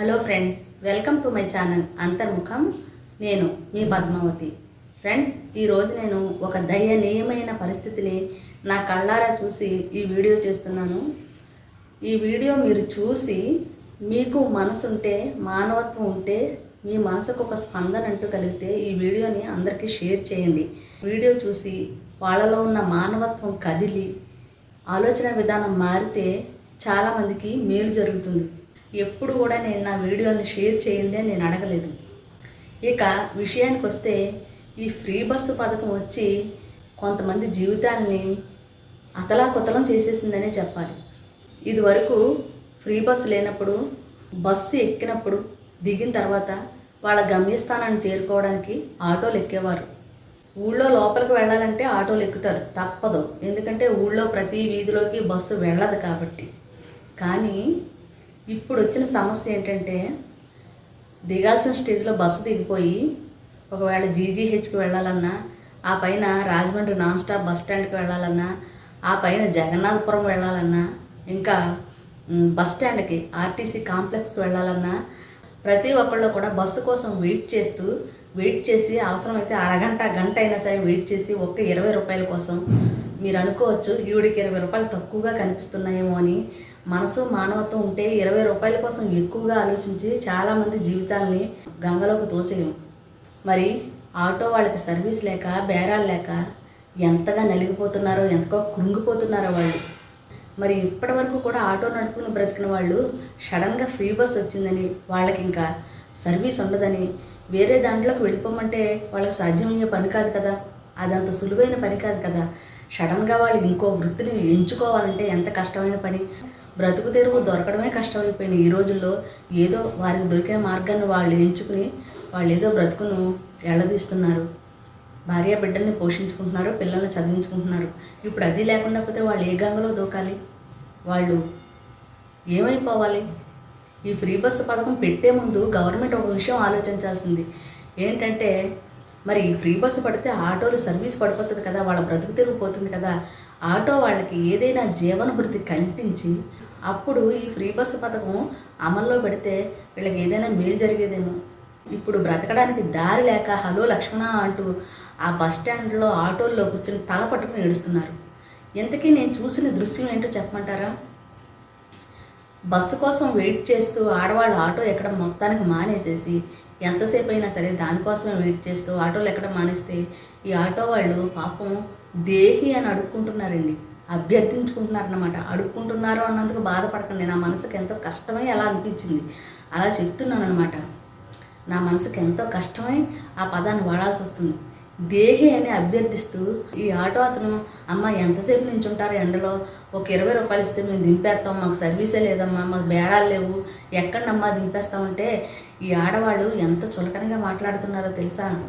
Hello friends welcome to my channel Antarmukham నేను మీ Padmavati. Friends ఈరోజు నేను ఒక దయనీయమైన పరిస్థితిని నా కళ్ళారా చూసి ఈ వీడియో చేస్తున్నాను. ఈ వీడియో మీరు చూసి మీకు మనసు ఉంటే మానవత్వం ఉంటే మీ మనసుకు ఒక స్పందన అంటూ కలిగితే ఈ వీడియోని అందరికీ షేర్ చేయండి. వీడియో చూసి వాళ్ళలో ఉన్న మానవత్వం కదిలి ఆలోచన విధానం మారితే చాలామందికి మేలు జరుగుతుంది. ఎప్పుడు కూడా నేను నా వీడియోని షేర్ చేయండి అని నేను అడగలేదు. ఇక విషయానికి వస్తే ఈ ఫ్రీ బస్సు పథకం వచ్చి కొంతమంది జీవితాల్ని అతలాకుతలం చేసేసిందనే చెప్పాలి. ఇదివరకు ఫ్రీ బస్సు లేనప్పుడు బస్సు ఎక్కినప్పుడు దిగిన తర్వాత వాళ్ళ గమ్యస్థానాన్ని చేరుకోవడానికి ఆటోలు ఎక్కేవారు. ఊళ్ళో లోపలికి వెళ్ళాలంటే ఆటోలు ఎక్కుతారు తప్పదు. ఎందుకంటే ఊళ్ళో ప్రతి వీధిలోకి బస్సు వెళ్ళదు కాబట్టి. కానీ ఇప్పుడు వచ్చిన సమస్య ఏంటంటే దిగాల్సిన స్టేజ్లో బస్సు దిగిపోయి ఒకవేళ జీజీహెచ్కి వెళ్ళాలన్నా ఆ పైన రాజమండ్రి నాన్ స్టాప్ బస్ స్టాండ్కి వెళ్ళాలన్నా ఆ పైన జగన్నాథపురం వెళ్ళాలన్నా ఇంకా బస్ స్టాండ్కి ఆర్టీసీ కాంప్లెక్స్కి వెళ్ళాలన్నా ప్రతి ఒక్కళ్ళు కూడా బస్సు కోసం వెయిట్ చేస్తూ వెయిట్ చేసి అవసరమైతే అరగంట గంట అయినా సరే వెయిట్ చేసి ఒక్క ఇరవై రూపాయల కోసం మీరు అనుకోవచ్చు ఈవిడికి ఇరవై రూపాయలు తక్కువగా కనిపిస్తున్నాయేమో అని మనసు మానవత్వం ఉంటే ఇరవై రూపాయల కోసం ఎక్కువగా ఆలోచించి చాలామంది జీవితాల్ని గంగలోకి తోసేయం మరి ఆటో వాళ్ళకి సర్వీస్ లేక బేరాలు లేక ఎంతగా నలిగిపోతున్నారో ఎంతగా కృంగిపోతున్నారో వాళ్ళు. మరి ఇప్పటి వరకు కూడా ఆటో నడుపుకుని బ్రతికిన వాళ్ళు సడన్గా ఫ్రీ బస్ వచ్చిందని వాళ్ళకి ఇంకా సర్వీస్ ఉండదని వేరే దాంట్లోకి వెళ్ళిపోమంటే వాళ్ళకి సాధ్యమయ్యే పని కాదు కదా. అదంత సులువైన పని కాదు కదా. సడన్గా వాళ్ళు ఇంకో వృత్తిని ఎంచుకోవాలంటే ఎంత కష్టమైన పని? బ్రతుకు తెరువు దొరకడమే కష్టమైపోయింది ఈ రోజుల్లో ఏదో వారికి దొరికిన మార్గాన్ని వాళ్ళు ఎంచుకుని వాళ్ళు ఏదో బ్రతుకును ఎళ్ళదీస్తున్నారు. భార్య బిడ్డల్ని పోషించుకుంటున్నారు పిల్లల్ని చదివించుకుంటున్నారు. ఇప్పుడు అది లేకుండా పోతే వాళ్ళు ఏ గంగలో దూకాలి? వాళ్ళు ఏమైపోవాలి? ఈ ఫ్రీ బస్సు పథకం పెట్టే ముందు గవర్నమెంట్ ఒక విషయం ఆలోచించాల్సింది. ఏంటంటే మరి ఫ్రీ బస్సు పడితే ఆటోలు సర్వీస్ పడిపోతుంది కదా వాళ్ళ బ్రతుకు తిరిగిపోతుంది కదా. ఆటో వాళ్ళకి ఏదైనా జీవనభృతి కల్పించి అప్పుడు ఈ ఫ్రీ బస్సు పథకం అమల్లో పెడితే వీళ్ళకి ఏదైనా మేలు జరిగేదేమో. ఇప్పుడు బ్రతకడానికి దారి లేక హలో లక్ష్మణ అంటూ ఆ బస్ స్టాండ్లో ఆటోల్లో కూర్చొని తల పట్టుకుని ఏడుస్తున్నారు. ఇంతకీ నేను చూసిన దృశ్యం ఏంటో చెప్పమంటారా? బస్సు కోసం వెయిట్ చేస్తూ ఆడవాళ్ళు ఆటో ఎక్కడ మొత్తానికి మానేసేసి ఎంతసేపు అయినా సరే దానికోసమే వెయిట్ చేస్తూ ఆటోలు ఎక్కడ మానేస్తే ఈ ఆటో వాళ్ళు పాపం దేహి అని అడుక్కుంటున్నారండి. అభ్యర్థించుకుంటున్నారన్నమాట. అడుక్కుంటున్నారు అన్నందుకు బాధపడకండి. నా మనసుకు ఎంతో కష్టమై అలా అనిపించింది. అలా చెప్తున్నాను అనమాట నా మనసుకు ఎంతో కష్టమై ఆ పదాన్ని వాడాల్సి వస్తుంది దేహి అని అభ్యర్థిస్తూ ఈ ఆటో అతను అమ్మ ఎంతసేపు నుంచి ఉంటారు ఎండలో? ఒక ఇరవై రూపాయలు ఇస్తే మేము దింపేస్తాం. మాకు సర్వీసే లేదమ్మా. మాకు బేరాలు లేవు. ఎక్కడమ్మా దింపేస్తామంటే ఈ ఆడవాళ్ళు ఎంత చులకనగా మాట్లాడుతున్నారో తెలుసా?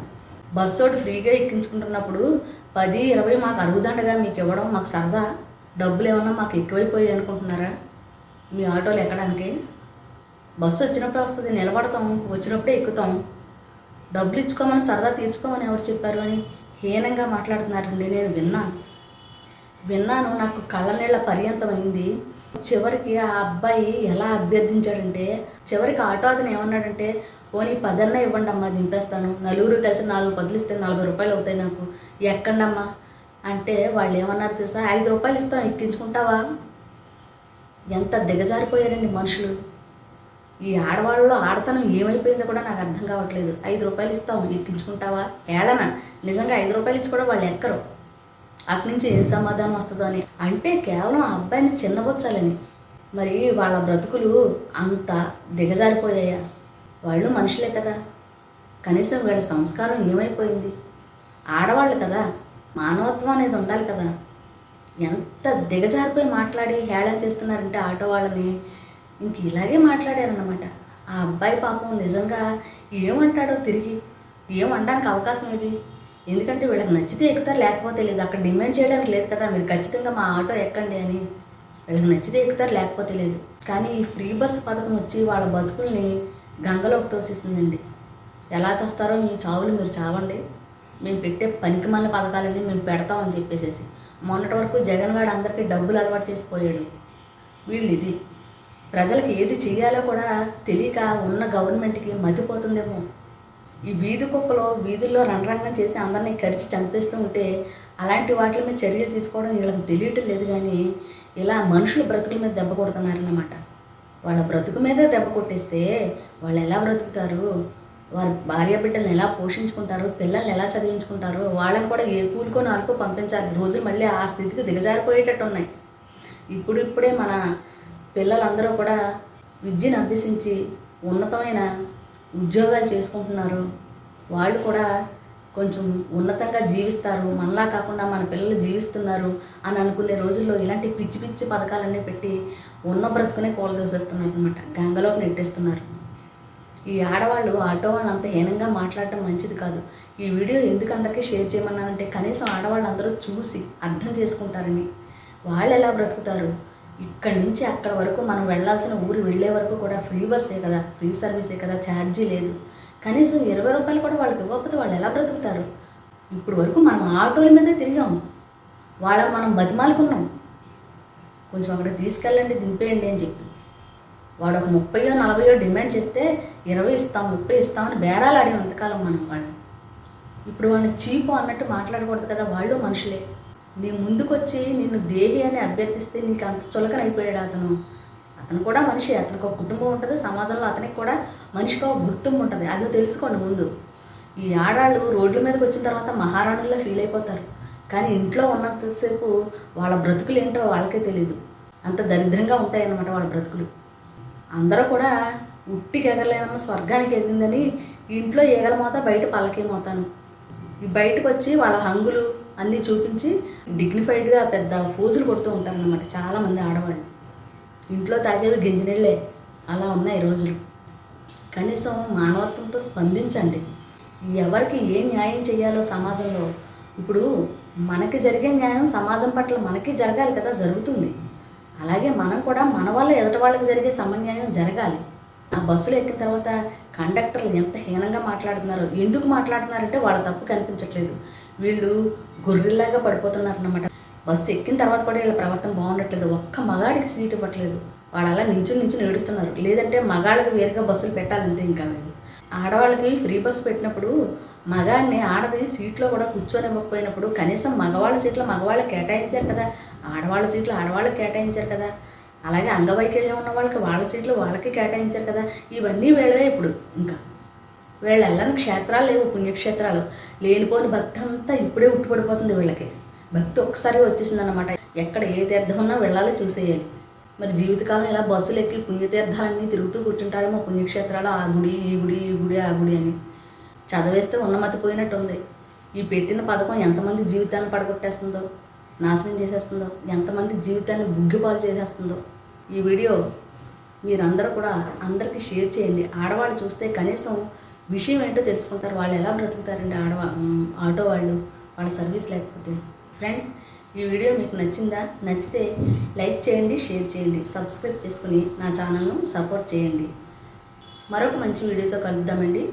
బస్సోడు ఫ్రీగా ఎక్కించుకుంటున్నప్పుడు పది ఇరవై మాకు అరుగుదండగా మీకు ఇవ్వడం మాకు సరదా. డబ్బులు ఏమన్నా మాకు ఎక్కువైపోయాయి అనుకుంటున్నారా? మీ ఆటోలు ఎక్కడానికి? బస్సు వచ్చినప్పుడే వస్తుంది. నిలబడతాం. వచ్చినప్పుడే ఎక్కుతాం. డబ్బులు ఇచ్చుకోమని సరదా తీర్చుకోమని ఎవరు చెప్పారు అని హీనంగా మాట్లాడుతున్నారండి నేను విన్నాను. విన్నాను నాకు కళ్ళ నీళ్ళ పర్యంతమైంది. చివరికి ఆ అబ్బాయి ఎలా అభ్యర్థించాడంటే చివరికి ఆటో అతను ఏమన్నాడంటే పోనీ పదన్నా ఇవ్వండి అమ్మా దింపేస్తాను. నలుగురు కలిసి నాలుగు పదులు ఇస్తే నలభై రూపాయలు అవుతాయి నాకు. ఎక్కండమ్మా. అంటే వాళ్ళు ఏమన్నారు తెలుసా? ఐదు రూపాయలు ఇస్తాం ఎక్కించుకుంటావా? ఎంత దిగజారిపోయారండి మనుషులు. ఈ ఆడవాళ్ళలో ఆడతనం ఏమైపోయిందో కూడా నాకు అర్థం కావట్లేదు. ఐదు రూపాయలు ఇస్తాం ఎక్కించుకుంటావా? ఏడన నిజంగా ఐదు రూపాయలు ఇచ్చి కూడా వాళ్ళు ఎక్కరు. అటు నుంచి ఏం సమాధానం వస్తుందో అని. అంటే కేవలం ఆ అబ్బాయిని చిన్నగొచ్చాలని మరి వాళ్ళ బ్రతుకులు అంత దిగజారిపోయాయా? వాళ్ళు మనుషులే కదా. కనీసం వీళ్ళ సంస్కారం ఏమైపోయింది? ఆడవాళ్ళు కదా. మానవత్వం అనేది ఉండాలి కదా. ఎంత దిగజారిపోయి మాట్లాడి హేళన చేస్తున్నారంటే ఆటో వాళ్ళని ఇంక ఇలాగే మాట్లాడారన్నమాట. ఆ అబ్బాయి పాపం నిజంగా ఏమంటాడో తిరిగి ఏమంటానికి అవకాశం ఇది? ఎందుకంటే వీళ్ళకి నచ్చితే ఎక్కుతారు లేకపోతే లేదు. అక్కడ డిమాండ్ చేయడానికి లేదు కదా మీరు ఖచ్చితంగా మా ఆటో ఎక్కండి అని. వీళ్ళకి నచ్చితే ఎక్కుతారు లేకపోతే లేదు. కానీ ఈ ఫ్రీ బస్సు పథకం వచ్చి వాళ్ళ బతుకుల్ని గంగలోకి తోసేసిందండి. ఎలా చేస్తారో మీ చావులు మీరు చావండి. మేము పెట్టే పనికి మళ్ళీ పథకాలన్నీ మేము పెడతామని చెప్పేసేసి. మొన్నటి వరకు జగన్ గారు అందరికీ డబ్బులు అలవాటు చేసిపోయాడు వీళ్ళు ఇది ప్రజలకు ఏది చేయాలో కూడా తెలియక ఉన్న గవర్నమెంట్కి మతిపోతుందేమో. ఈ వీధి కుక్కలో వీధుల్లో రణరంగం చేసి అందరినీ కరిచి చంపేస్తూ ఉంటే అలాంటి వాటి మీద చర్యలు తీసుకోవడం వీళ్ళకి తెలియటం లేదు కానీ ఇలా మనుషుల బ్రతుకుల మీద దెబ్బ కొడుతున్నారన్నమాట. వాళ్ళ బ్రతుకు మీదే దెబ్బ కొట్టేస్తే వాళ్ళు ఎలా బ్రతుకుతారు? వారి భార్య బిడ్డలను ఎలా పోషించుకుంటారు? పిల్లల్ని ఎలా చదివించుకుంటారు? వాళ్ళని కూడా ఏ కూలుకొని నాలుకో పంపించాలి. రోజులు మళ్ళీ ఆ స్థితికి దిగజారిపోయేటట్టు ఉన్నాయి ఇప్పుడు ఇప్పుడే మన పిల్లలందరూ కూడా విద్యను అభ్యసించి ఉన్నతమైన ఉద్యోగాలు చేసుకుంటున్నారు. వాళ్ళు కూడా కొంచెం ఉన్నతంగా జీవిస్తారు. మనలా కాకుండా మన పిల్లలు జీవిస్తున్నారు అని అనుకునే రోజుల్లో ఇలాంటి పిచ్చి పిచ్చి పథకాలన్నీ పెట్టి ఉన్న బ్రతుకునే కూలదోసేస్తున్నారు అనమాట గంగలోకి నెట్టేస్తున్నారు. ఈ ఆడవాళ్ళు ఆటో వాళ్ళు అంత హీనంగా మాట్లాడటం మంచిది కాదు. ఈ వీడియో ఎందుకు అందరికీ షేర్ చేయమన్నానంటే కనీసం ఆడవాళ్ళు అందరూ చూసి అర్థం చేసుకుంటారని. వాళ్ళు ఎలా బ్రతుకుతారు? ఇక్కడి నుంచి అక్కడ వరకు మనం వెళ్ళాల్సిన ఊరు వెళ్ళే వరకు కూడా ఫ్రీ బస్సే కదా ఫ్రీ సర్వీసే కదా ఛార్జీ లేదు. కనీసం ఇరవై రూపాయలు కూడా వాళ్ళకి ఇవ్వకపోతే వాళ్ళు ఎలా బ్రతుకుతారు? ఇప్పుడు వరకు మనం ఆటోల మీదే తిరిగాం వాళ్ళ మనం బతిమాలుకున్నాం. కొంచెం అక్కడ తీసుకెళ్ళండి దింపేయండి అని చెప్పి. వాడు ఒక ముప్పయో నలభయో డిమాండ్ చేస్తే ఇరవై ఇస్తాం ముప్పై ఇస్తామని బేరాలు ఆడినంతకాలం మనం వాళ్ళు ఇప్పుడు వాళ్ళని చీపు అన్నట్టు మాట్లాడకూడదు కదా వాళ్ళు మనుషులే. నేను ముందుకొచ్చి నిన్ను దేహి అని అభ్యర్థిస్తే నీకు అంత చులకన అయిపోయాడు అతను. అతను కూడా మనిషి అతనికి ఒక కుటుంబం ఉంటుంది సమాజంలో అతనికి కూడా మనిషికి ఒక గుర్తింపు ఉంటుంది. అది తెలుసుకోండి ముందు. ఈ ఆడాళ్ళు రోడ్ల మీదకి వచ్చిన తర్వాత మహారాణుల్లో ఫీల్ అయిపోతారు. కానీ ఇంట్లో ఉన్నంతసేపు వాళ్ళ బ్రతుకులు ఏంటో వాళ్ళకే తెలియదు అంత దరిద్రంగా ఉంటాయన్నమాట వాళ్ళ బ్రతుకులు. అందరూ కూడా ఉట్టికి ఎగరలేనమ్మ స్వర్గానికి ఎదిగిందని ఇంట్లో ఎగలమోత బయట పలకేమోతాను బయటకు వచ్చి వాళ్ళ హంగులు అన్నీ చూపించి డిగ్నిఫైడ్గా పెద్ద ఫోజులు కొడుతూ ఉంటారన్నమాట చాలామంది ఆడవాళ్ళు. ఇంట్లో తాగేవి గింజనీళ్ళే. అలా ఉన్నాయి ఈ రోజులు. కనీసం మానవత్వంతో స్పందించండి. ఎవరికి ఏ న్యాయం చేయాలో సమాజంలో. ఇప్పుడు మనకి జరిగే న్యాయం సమాజం పట్ల మనకి జరగాలి కదా జరుగుతుంది. అలాగే మనం కూడా మన వల్ల ఎదుటి వాళ్ళకి జరిగే సమన్యాయం జరగాలి. ఆ బస్సులు ఎక్కిన తర్వాత కండక్టర్లు ఎంత హీనంగా మాట్లాడుతున్నారు ఎందుకు మాట్లాడుతున్నారంటే వాళ్ళ తప్పు కనిపించట్లేదు. వీళ్ళు గొర్రెల్లాగా పడిపోతున్నారన్నమాట. బస్సు ఎక్కిన తర్వాత కూడా వీళ్ళ ప్రవర్తన బాగుండట్లేదు. ఒక్క మగాడికి సీట్ ఇవ్వట్లేదు. వాళ్ళు అలా నించుని నించుని ఏడుస్తున్నారు. లేదంటే మగాళ్ళకి వేరుగా బస్సులు పెట్టాలంతే ఇంకా వీళ్ళు. ఆడవాళ్ళకి ఫ్రీ బస్సు పెట్టినప్పుడు మగాడిని ఆడది సీట్లో కూడా కూర్చోనివ్వకపోయినప్పుడు కనీసం మగవాళ్ళ సీట్లో మగవాళ్ళకి కేటాయించారు కదా. ఆడవాళ్ళ సీట్లు ఆడవాళ్ళకి కేటాయించారు కదా. అలాగే అంగవైకల్యం ఉన్న వాళ్ళకి వాళ్ళ సీట్లు వాళ్ళకి కేటాయించారు కదా. ఇవన్నీ వీళ్ళవే ఇప్పుడు ఇంకా. వీళ్ళు క్షేత్రాలు లేవు పుణ్యక్షేత్రాలు. లేనిపోని భక్తి అంతా ఇప్పుడే ఉట్టుపడిపోతుంది వీళ్ళకి. భక్తి ఒక్కసారి వచ్చేసిందనమాట ఎక్కడ ఏ తీర్థం ఉన్నా వెళ్ళాలి చూసేయాలి. మరి జీవితకాలం ఇలా బస్సులు ఎక్కి పుణ్యతీర్థాలన్నీ తిరుగుతూ కూర్చుంటారేమో పుణ్యక్షేత్రాలు ఆ గుడి ఈ గుడి ఈ గుడి ఆ గుడి అని. చదివేస్తే ఉన్నమతి పోయినట్టుంది ఈ పెట్టిన పథకం ఎంతమంది జీవితాలను పడగొట్టేస్తుందో నాశనం చేసేస్తుందో ఎంతమంది జీవితాన్ని బుగ్గిపాలు చేసేస్తుందో. ఈ వీడియో మీరందరూ కూడా అందరికీ షేర్ చేయండి. ఆడవాళ్ళు చూస్తే కనీసం విషయం ఏంటో తెలుసుకుంటారు. వాళ్ళు ఎలా బ్రతుకుతారండి ఆడవా ఆటో వాళ్ళు? వాళ్ళ సర్వీస్ లేకపోతే? ఫ్రెండ్స్ ఈ వీడియో మీకు నచ్చిందా? నచ్చితే లైక్ చేయండి షేర్ చేయండి. సబ్స్క్రైబ్ చేసుకుని నా ఛానల్ను సపోర్ట్ చేయండి. మరొక మంచి వీడియోతో కలుద్దామండి.